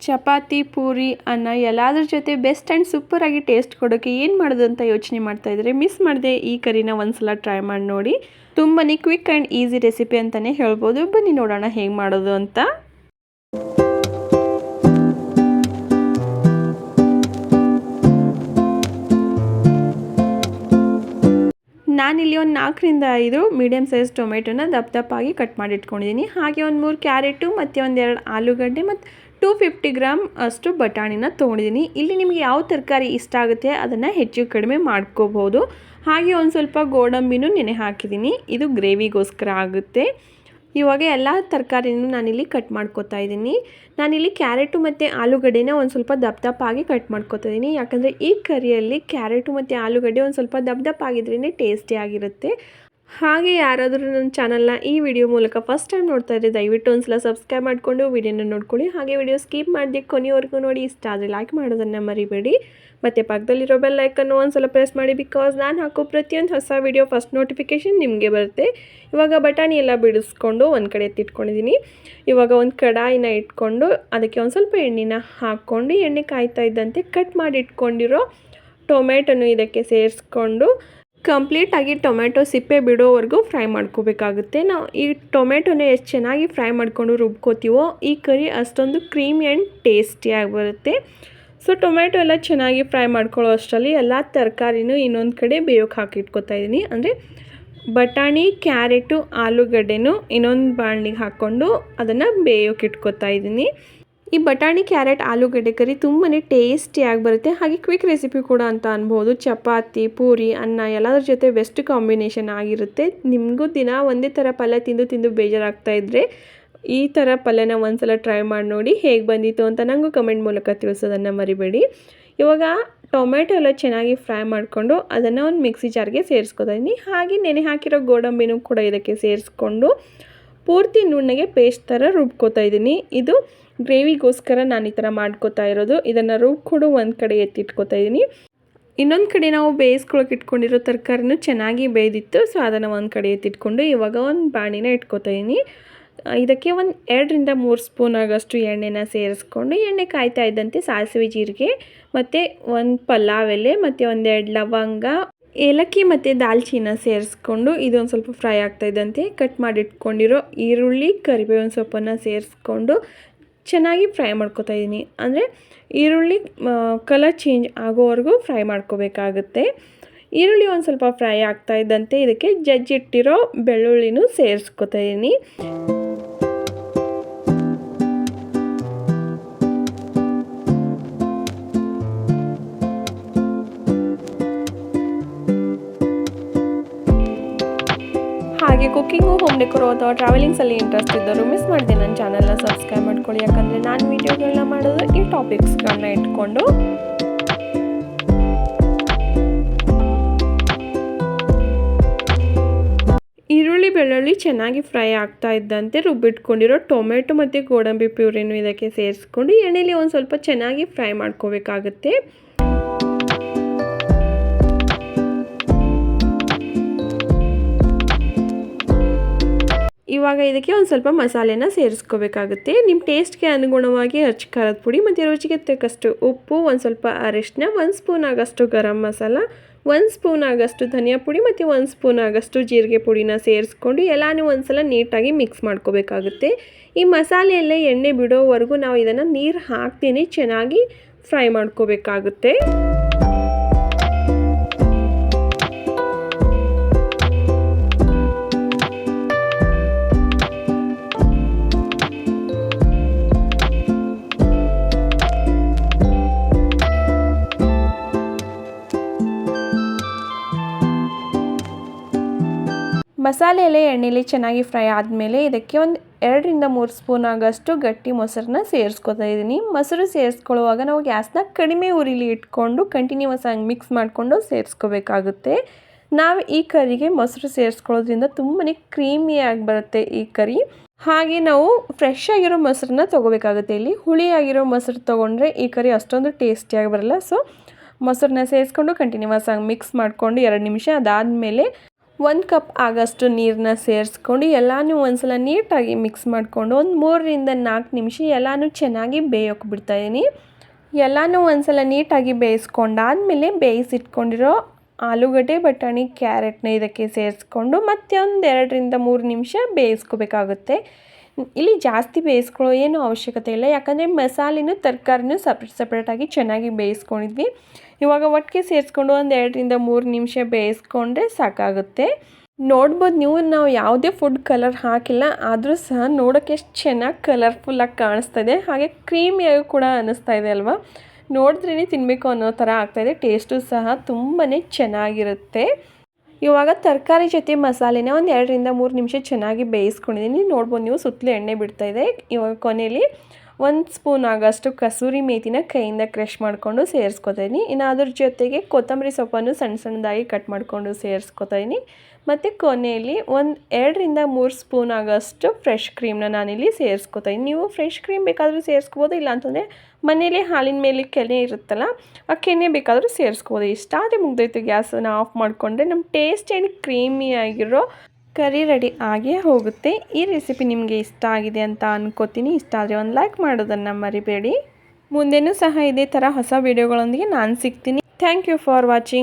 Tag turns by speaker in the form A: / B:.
A: ಚಪಾತಿ, ಪೂರಿ, ಅನ್ನ ಎಲ್ಲಾದ್ರ ಜೊತೆ best and ಸೂಪರಾಗಿ ಟೇಸ್ಟ್ ಕೊಡೋಕ್ಕೆ ಏನು ಮಾಡೋದು ಅಂತ ಯೋಚನೆ ಮಾಡ್ತಾ ಇದ್ರೆ ಮಿಸ್ ಮಾಡಿದೆ ಈ ಕರಿನ ಒಂದ್ಸಲ ಟ್ರೈ ಮಾಡಿ ನೋಡಿ. ತುಂಬಾ ಕ್ವಿಕ್ ಆ್ಯಂಡ್ ಈಸಿ ರೆಸಿಪಿ ಅಂತಲೇ ಹೇಳ್ಬೋದು. ಬನ್ನಿ ನೋಡೋಣ ಹೇಗೆ ಮಾಡೋದು ಅಂತ. ನಾನಿಲ್ಲಿ ಒಂದು ನಾಲ್ಕರಿಂದ ಐದು ಮೀಡಿಯಮ್ ಸೈಜ್ ಟೊಮೆಟೊನ ದಪ್ಪ ದಪ್ಪಾಗಿ ಕಟ್ ಮಾಡಿ ಇಟ್ಕೊಂಡಿದ್ದೀನಿ. ಹಾಗೆ ಒಂದು ಮೂರು ಕ್ಯಾರೆಟು ಮತ್ತು ಒಂದೆರಡು ಆಲೂಗಡ್ಡೆ ಮತ್ತು ಟೂ ಫಿಫ್ಟಿ ಗ್ರಾಮ್ ಅಷ್ಟು ಬಟಾಣಿನ ತೊಗೊಂಡಿದ್ದೀನಿ. ಇಲ್ಲಿ ನಿಮಗೆ ಯಾವ ತರಕಾರಿ ಇಷ್ಟ ಆಗುತ್ತೆ ಅದನ್ನು ಹೆಚ್ಚು ಕಡಿಮೆ ಮಾಡ್ಕೋಬೋದು ಹಾಗೆ ಒಂದು ಸ್ವಲ್ಪ ಗೋಡಂಬಿನೂ ನೆನೆ ಹಾಕಿದ್ದೀನಿ. ಇದು ಗ್ರೇವಿಗೋಸ್ಕರ ಆಗುತ್ತೆ. ಇವಾಗ ಎಲ್ಲ ತರಕಾರಿನೂ ನಾನಿಲ್ಲಿ ಕಟ್ ಮಾಡ್ಕೋತಾ ಇದ್ದೀನಿ. ನಾನಿಲ್ಲಿ ಕ್ಯಾರೆಟು ಮತ್ತು ಆಲೂಗಡ್ಡೆನ ಒಂದು ಸ್ವಲ್ಪ ದಪ್ಪ ದಪ್ಪಾಗಿ ಕಟ್ ಮಾಡ್ಕೋತಾ ಇದ್ದೀನಿ. ಯಾಕಂದರೆ ಈ ಕರಿಯಲ್ಲಿ ಕ್ಯಾರೆಟು ಮತ್ತು ಆಲೂಗಡ್ಡೆ ಒಂದು ಸ್ವಲ್ಪ ದಪ್ಪ ದಪ್ಪ ಆಗಿದ್ರೇ ಟೇಸ್ಟಿಯಾಗಿರುತ್ತೆ ಹಾಗೆ ಯಾರಾದರೂ ನನ್ನ ಚಾನಲ್ನ ಈ ವಿಡಿಯೋ ಮೂಲಕ ಫಸ್ಟ್ ಟೈಮ್ ನೋಡ್ತಾ ಇದ್ದರೆ ದಯವಿಟ್ಟು ಒಂದ್ಸಲ ಸಬ್ಸ್ಕ್ರೈಬ್ ಮಾಡಿಕೊಂಡು ವಿಡಿಯೋನ ನೋಡ್ಕೊಳ್ಳಿ. ಹಾಗೆ ವಿಡಿಯೋ ಸ್ಕಿಪ್ ಮಾಡಿದೆ ಕೊನೆಯವರೆಗೂ ನೋಡಿ, ಇಷ್ಟ ಆದರೆ ಲೈಕ್ ಮಾಡೋದನ್ನು ಮರಿಬೇಡಿ. ಮತ್ತು ಪಕ್ಕದಲ್ಲಿರೋ ಬೆಲ್ ಐಕನ್ನು ಒಂದ್ಸಲ ಪ್ರೆಸ್ ಮಾಡಿ ಬಿಕಾಸ್ ನಾನು ಹಾಕೋ ಪ್ರತಿಯೊಂದು ಹೊಸ ವಿಡಿಯೋ ಫಸ್ಟ್ ನೋಟಿಫಿಕೇಷನ್ ನಿಮಗೆ ಬರುತ್ತೆ. ಇವಾಗ ಬಟಾಣಿ ಎಲ್ಲ ಬಿಡಿಸ್ಕೊಂಡು ಒಂದು ಕಡೆ ಎತ್ತಿಟ್ಕೊಂಡಿದ್ದೀನಿ ಇವಾಗ ಒಂದು ಕಡಾಯಿನ ಇಟ್ಕೊಂಡು ಅದಕ್ಕೆ ಒಂದು ಸ್ವಲ್ಪ ಎಣ್ಣೆನ ಹಾಕ್ಕೊಂಡು ಎಣ್ಣೆ ಕಾಯ್ತಾ ಇದ್ದಂತೆ ಕಟ್ ಮಾಡಿ ಇಟ್ಕೊಂಡಿರೋ ಟೊಮೆಟೊನು ಇದಕ್ಕೆ ಸೇರಿಸ್ಕೊಂಡು ಕಂಪ್ಲೀಟಾಗಿ ಟೊಮೆಟೊ ಸಿಪ್ಪೆ ಬಿಡೋವರೆಗೂ ಫ್ರೈ ಮಾಡ್ಕೋಬೇಕಾಗುತ್ತೆ. ನಾವು ಈ ಟೊಮೆಟೊನ ಎಷ್ಟು ಚೆನ್ನಾಗಿ ಫ್ರೈ ಮಾಡ್ಕೊಂಡು ರುಬ್ಕೋತೀವೋ ಈ ಕರಿ ಅಷ್ಟೊಂದು ಕ್ರೀಮಿ ಆ್ಯಂಡ್ ಟೇಸ್ಟಿಯಾಗಿ ಬರುತ್ತೆ. ಸೊ ಟೊಮೆಟೊ ಎಲ್ಲ ಚೆನ್ನಾಗಿ ಫ್ರೈ ಮಾಡ್ಕೊಳ್ಳೋ ಅಷ್ಟರಲ್ಲಿ ಎಲ್ಲ ತರಕಾರಿನೂ ಇನ್ನೊಂದು ಕಡೆ ಬೇಯೋಕೆ ಹಾಕಿಟ್ಕೊತಾ ಇದ್ದೀನಿ ಅಂದರೆ ಬಟಾಣಿ, ಕ್ಯಾರೆಟು, ಆಲೂಗಡ್ಡೆನೂ ಇನ್ನೊಂದು ಬಾಣಲಿಗೆ ಹಾಕ್ಕೊಂಡು ಅದನ್ನು ಬೇಯೋಕೆ ಇಟ್ಕೋತಾ ಇದ್ದೀನಿ ಈ ಬಟಾಣಿ, ಕ್ಯಾರೆಟ್, ಆಲೂಗಡ್ಡೆ ಕರಿ ತುಂಬಾ ಟೇಸ್ಟಿಯಾಗಿ ಬರುತ್ತೆ. ಹಾಗೆ ಕ್ವಿಕ್ ರೆಸಿಪಿ ಕೂಡ ಅಂತ ಅನ್ಬೋದು. ಚಪಾತಿ, ಪೂರಿ, ಅನ್ನ ಎಲ್ಲದರ ಜೊತೆ ಬೆಸ್ಟ್ ಕಾಂಬಿನೇಷನ್ ಆಗಿರುತ್ತೆ. ನಿಮಗೂ ದಿನ ಒಂದೇ ಥರ ಪಲ್ಯ ತಿಂದು ತಿಂದು ಬೇಜಾರಾಗ್ತಾ ಇದ್ದರೆ ಈ ಥರ ಪಲ್ಯನ ಒಂದ್ಸಲ ಟ್ರೈ ಮಾಡಿ ನೋಡಿ ಹೇಗೆ ಬಂದಿತ್ತು ಅಂತ ನನಗೂ ಕಮೆಂಟ್ ಮೂಲಕ ತಿಳಿಸೋದನ್ನು ಮರಿಬೇಡಿ. ಇವಾಗ ಟೊಮೆಟೊ ಎಲ್ಲ ಚೆನ್ನಾಗಿ ಫ್ರೈ ಮಾಡಿಕೊಂಡು ಅದನ್ನು ಒಂದು ಮಿಕ್ಸಿ ಜಾರ್ಗೆ ಸೇರಿಸ್ಕೊತಾ ಇದ್ದೀನಿ ಹಾಗೆ ನೆನೆ ಹಾಕಿರೋ ಗೋಡಂಬಿನೂ ಕೂಡ ಇದಕ್ಕೆ ಸೇರಿಸ್ಕೊಂಡು ಪೂರ್ತಿ ನುಣ್ಣಗೆ ಪೇಸ್ಟ್ ಥರ ರುಬ್ಕೋತಾ ಇದ್ದೀನಿ. ಇದು ಗ್ರೇವಿಗೋಸ್ಕರ ನಾನು ಈ ಥರ ಮಾಡ್ಕೋತಾ ಇರೋದು. ಇದನ್ನು ರುಬ್ಕೊಂಡು ಒಂದು ಕಡೆ ಎತ್ತಿಟ್ಕೋತಾ ಇದ್ದೀನಿ. ಇನ್ನೊಂದು ಕಡೆ ನಾವು ಬೇಯಿಸ್ಕೊಳಕ್ಕೆ ಇಟ್ಕೊಂಡಿರೋ ತರಕಾರಿನೂ ಚೆನ್ನಾಗಿ ಬೇಯ್ದಿತ್ತು. ಸೊ, ಅದನ್ನು ಒಂದು ಕಡೆ ಎತ್ತಿಟ್ಕೊಂಡು ಇವಾಗ ಒಂದು ಬಾಣಿನ ಇಟ್ಕೋತಾ ಇದ್ದೀನಿ. ಇದಕ್ಕೆ ಒಂದು ಎರಡರಿಂದ ಮೂರು ಸ್ಪೂನ್ ಆಗೋಷ್ಟು ಎಣ್ಣೆನ ಸೇರಿಸ್ಕೊಂಡು ಎಣ್ಣೆ ಕಾಯ್ತಾ ಇದ್ದಂತೆ ಸಾಸಿವೆ ಜೀರಿಗೆ, ಮತ್ತು ಒಂದು ಪಲಾವ್ ಎಲೆ, ಮತ್ತು ಒಂದೆರಡು ಲವಂಗ ಏಲಕ್ಕಿ ಮತ್ತು ದಾಲ್ಚಿನ ಸೇರಿಸ್ಕೊಂಡು ಇದೊಂದು ಸ್ವಲ್ಪ ಫ್ರೈ ಆಗ್ತಾ ಇದ್ದಂತೆ. ಕಟ್ ಮಾಡಿಟ್ಕೊಂಡಿರೋ ಈರುಳ್ಳಿ, ಕರಿಬೇವಿನ ಸೊಪ್ಪನ್ನು ಸೇರಿಸ್ಕೊಂಡು ಚೆನ್ನಾಗಿ ಫ್ರೈ ಮಾಡ್ಕೋತಾ ಇದ್ದೀನಿ ಅಂದರೆ ಈರುಳ್ಳಿ ಕಲರ್ ಚೇಂಜ್ ಆಗೋವರೆಗೂ ಫ್ರೈ ಮಾಡ್ಕೋಬೇಕಾಗುತ್ತೆ. ಈರುಳ್ಳಿ ಒಂದು ಸ್ವಲ್ಪ ಫ್ರೈ ಆಗ್ತಾ ಇದ್ದಂತೆ. ಇದಕ್ಕೆ ಜಜ್ಜಿಟ್ಟಿರೋ ಬೆಳ್ಳುಳ್ಳಿನೂ ಸೇರಿಸ್ಕೊತಾ ಇದ್ದೀನಿ ಹಾಗೆ ಕುಕ್ಕಿಂಗು ಹೋಮ್ ಡೆಕೋರು ಅಥವಾ ಟ್ರಾವೆಲಿಂಗ್ಸಲ್ಲಿ ಇಂಟ್ರೆಸ್ಟ್ ಇದ್ದರು ಮಿಸ್ ಮಾಡಿದೆ ನನ್ನ ಚಾನಲ್ನ ಸಬ್ಸ್ಕ್ರೈಬ್ ಮಾಡ್ಕೊಳ್ಳಿ. ಯಾಕಂದರೆ ನಾನು ವೀಡಿಯೋಗಳನ್ನ ಮಾಡೋದು ಈ ಟಾಪಿಕ್ಸ್ಗಳನ್ನ ಇಟ್ಕೊಂಡು. ಈರುಳ್ಳಿ ಬೆಳ್ಳುಳ್ಳಿ ಚೆನ್ನಾಗಿ ಫ್ರೈ ಆಗ್ತಾ ಇದ್ದಂತೆ ರುಬ್ಬಿಟ್ಕೊಂಡಿರೋ ಟೊಮೆಟೊ ಮತ್ತು ಗೋಡಂಬಿ ಪ್ಯೂರಿನೂ ಇದಕ್ಕೆ ಸೇರಿಸ್ಕೊಂಡು ಎಣ್ಣೆಲಿ ಒಂದು ಸ್ವಲ್ಪ ಚೆನ್ನಾಗಿ ಫ್ರೈ ಮಾಡ್ಕೋಬೇಕಾಗುತ್ತೆ. ಇವಾಗ ಇದಕ್ಕೆ ಒಂದು ಸ್ವಲ್ಪ ಮಸಾಲೆನ ಸೇರಿಸ್ಕೋಬೇಕಾಗುತ್ತೆ. ನಿಮ್ಮ ಟೇಸ್ಟ್ಗೆ ಅನುಗುಣವಾಗಿ ಅಚ್ಚ ಖಾರದ ಪುಡಿ ಮತ್ತು ರುಚಿಗೆ ತಕ್ಕಷ್ಟು ಉಪ್ಪು, ಒಂದು ಸ್ವಲ್ಪ ಅರಿಶಿನ ಒಂದು ಸ್ಪೂನ್ ಆಗಷ್ಟು ಗರಂ ಮಸಾಲ, ಒಂದು ಸ್ಪೂನ್ ಆಗಷ್ಟು ಧನಿಯಾ ಪುಡಿ ಮತ್ತು ಒಂದು ಸ್ಪೂನ್ ಆಗಷ್ಟು ಜೀರಿಗೆ ಪುಡಿನ ಸೇರಿಸ್ಕೊಂಡು ಎಲ್ಲನೂ ಒಂದ್ಸಲ ನೀಟಾಗಿ ಮಿಕ್ಸ್ ಮಾಡ್ಕೋಬೇಕಾಗುತ್ತೆ. ಈ ಮಸಾಲೆಯಲ್ಲೇ ಎಣ್ಣೆ ಬಿಡೋವರೆಗೂ ನಾವು ಇದನ್ನು ನೀರು ಹಾಕ್ತೀನಿ ಚೆನ್ನಾಗಿ ಫ್ರೈ ಮಾಡ್ಕೋಬೇಕಾಗುತ್ತೆ. ಮಸಾಲೆ ಎಲೆ ಎಣ್ಣೆಲಿ ಚೆನ್ನಾಗಿ ಫ್ರೈ ಆದಮೇಲೆ ಇದಕ್ಕೆ ಒಂದು ಎರಡರಿಂದ ಮೂರು ಸ್ಪೂನ್ ಆಗೋಷ್ಟು ಗಟ್ಟಿ ಮೊಸರನ್ನ ಸೇರಿಸ್ಕೊತಾ ಇದ್ದೀನಿ ಮೊಸರು ಸೇರಿಸ್ಕೊಳ್ಳುವಾಗ ನಾವು ಗ್ಯಾಸ್ನ ಕಡಿಮೆ ಉರಿಲಿ ಇಟ್ಕೊಂಡು ಕಂಟಿನ್ಯೂಸ್ ಆಗಿ ಮಿಕ್ಸ್ ಮಾಡಿಕೊಂಡು ಸೇರಿಸ್ಕೋಬೇಕಾಗುತ್ತೆ. ನಾವು ಈ ಕರಿಗೆ ಮೊಸರು ಸೇರಿಸ್ಕೊಳ್ಳೋದ್ರಿಂದ ತುಂಬಾ ಕ್ರೀಮಿಯಾಗಿ ಬರುತ್ತೆ ಈ ಕರಿ. ಹಾಗೆ ನಾವು ಫ್ರೆಶ್ ಆಗಿರೋ ಮೊಸರನ್ನ ತೊಗೋಬೇಕಾಗುತ್ತೆ. ಇಲ್ಲಿ ಹುಳಿಯಾಗಿರೋ ಮೊಸರು ತೊಗೊಂಡ್ರೆ ಈ ಕರಿ ಅಷ್ಟೊಂದು ಟೇಸ್ಟಿಯಾಗಿ ಬರಲ್ಲ. ಸೊ ಮೊಸರನ್ನ ಸೇರಿಸ್ಕೊಂಡು ಕಂಟಿನ್ಯೂಸ್ ಆಗಿ ಮಿಕ್ಸ್ ಮಾಡಿಕೊಂಡು ಎರಡು ನಿಮಿಷ ಅದಾದಮೇಲೆ ಒಂದು ಕಪ್ ಆಗಷ್ಟು ನೀರನ್ನ ಸೇರಿಸ್ಕೊಂಡು ಎಲ್ಲನೂ ಒಂದ್ಸಲ ನೀಟಾಗಿ ಮಿಕ್ಸ್ ಮಾಡಿಕೊಂಡು ಒಂದು ಮೂರರಿಂದ ನಾಲ್ಕು ನಿಮಿಷ ಎಲ್ಲನೂ ಚೆನ್ನಾಗಿ ಬೇಯೋಕೆ ಬಿಡ್ತಾಯಿದ್ದೀನಿ ಎಲ್ಲನೂ ಒಂದ್ಸಲ ನೀಟಾಗಿ ಬೇಯಿಸ್ಕೊಂಡಾದಮೇಲೆ ಬೇಯಿಸಿಟ್ಕೊಂಡಿರೋ ಆಲೂಗಡ್ಡೆ, ಬಟಾಣಿ, ಕ್ಯಾರೆಟ್ನ ಇದಕ್ಕೆ ಸೇರಿಸ್ಕೊಂಡು ಮತ್ತೆ ಒಂದು ಎರಡರಿಂದ ಮೂರು ನಿಮಿಷ ಬೇಯಿಸ್ಕೋಬೇಕಾಗುತ್ತೆ. ಇಲ್ಲಿ ಜಾಸ್ತಿ ಬೇಯಿಸ್ಕೊಳ್ಳೋ ಏನೂ ಅವಶ್ಯಕತೆ ಇಲ್ಲ. ಯಾಕಂದರೆ ಮಸಾಲೆನೂ ತರಕಾರಿನೂ ಸಪ್ರೇಟ್ ಸಪ್ರೇಟಾಗಿ ಚೆನ್ನಾಗಿ ಬೇಯಿಸ್ಕೊಂಡಿದ್ವಿ. ಇವಾಗ ಒಟ್ಟಿಗೆ ಸೇರಿಸ್ಕೊಂಡು ಒಂದು ಎರಡರಿಂದ ಮೂರು ನಿಮಿಷ ಬೇಯಿಸ್ಕೊಂಡ್ರೆ ಸಾಕಾಗುತ್ತೆ. ನೋಡ್ಬೋದು ನೀವು, ನಾವು ಯಾವುದೇ ಫುಡ್ ಕಲರ್ ಹಾಕಿಲ್ಲ, ಆದರೂ ಸಹ ನೋಡೋಕ್ಕೆ ಎಷ್ಟು ಚೆನ್ನಾಗಿ ಕಲರ್ಫುಲ್ಲಾಗಿ ಕಾಣಿಸ್ತಾ ಇದೆ. ಹಾಗೆ ಕ್ರೀಮಿಯಾಗಿ ಕೂಡ ಅನ್ನಿಸ್ತಾ ಇದೆ ಅಲ್ವಾ? ನೋಡಿದ್ರೇ ತಿನ್ನಬೇಕು ಅನ್ನೋ ಥರ ಆಗ್ತಾಯಿದೆ ಟೇಸ್ಟು ಸಹ ತುಂಬಾ ಚೆನ್ನಾಗಿರುತ್ತೆ. ಇವಾಗ ತರಕಾರಿ ಜೊತೆ ಮಸಾಲೆನ ಒಂದು ಎರಡರಿಂದ ಮೂರು ನಿಮಿಷ ಚೆನ್ನಾಗಿ ಬೇಯಿಸ್ಕೊಂಡಿದ್ದೀನಿ. ನೋಡ್ಬೋದು ನೀವು ಸುತ್ತಲೂ ಎಣ್ಣೆ ಬಿಡ್ತಾಯಿದೆ ಇವಾಗ ಕೊನೆಯಲ್ಲಿ ಒಂದು ಸ್ಪೂನ್ ಆಗೋಷ್ಟು ಕಸೂರಿ ಮೇಥಿನ ಕೈಯಿಂದ ಕ್ರಷ್ ಮಾಡಿಕೊಂಡು ಸೇರಿಸ್ಕೊತೀನಿ. ಇನ್ನು ಅದ್ರ ಜೊತೆಗೆ ಕೊತ್ತಂಬರಿ ಸೊಪ್ಪನ್ನು ಸಣ್ಣ ಸಣ್ಣದಾಗಿ ಕಟ್ ಮಾಡಿಕೊಂಡು ಸೇರಿಸ್ಕೊತಾಯಿದ್ದೀನಿ ಮತ್ತು ಕೊನೆಯಲ್ಲಿ ಒಂದು ಎರಡರಿಂದ ಮೂರು ಸ್ಪೂನ್ ಆಗೋಷ್ಟು ಫ್ರೆಶ್ ಕ್ರೀಮ್ನ ನಾನಿಲ್ಲಿ ಸೇರಿಸ್ಕೊತಾಯಿನಿ ನೀವು ಫ್ರೆಶ್ ಕ್ರೀಮ್ ಬೇಕಾದರೂ ಸೇರಿಸ್ಕೋಬೋದು ಇಲ್ಲ ಅಂತಂದರೆ ಮನೇಲಿ ಹಾಲಿನ ಮೇಲೆ ಕೆನೆ ಇರುತ್ತಲ್ಲ, ಆ ಕೆನೆ ಬೇಕಾದರೂ ಸೇರಿಸ್ಕೋಬೋದು. ಇಷ್ಟ ಆದರೆ ಮುಗ್ದೋಯ್ತು ಗ್ಯಾಸನ್ನು ಆಫ್ ಮಾಡಿಕೊಂಡ್ರೆ ನಮ್ಮ ಟೇಸ್ಟ್ ಆ್ಯಂಡ್ ಕ್ರೀಮಿ ಆಗಿರೋ ಕರಿ ರೆಡಿ ಆಗಿಯೇ ಹೋಗುತ್ತೆ. ಈ ರೆಸಿಪಿ ನಿಮಗೆ ಇಷ್ಟ ಆಗಿದೆ ಅಂತ ಅನ್ಕೋತೀನಿ. ಇಷ್ಟ ಆದರೆ ಒಂದು ಲೈಕ್ ಮಾಡೋದನ್ನು ಮರಿಬೇಡಿ. ಮುಂದೆನೂ ಸಹ ಇದೇ ಥರ ಹೊಸ ವೀಡಿಯೋಗಳೊಂದಿಗೆ ನಾನು ಸಿಗ್ತೀನಿ. Thank you for watching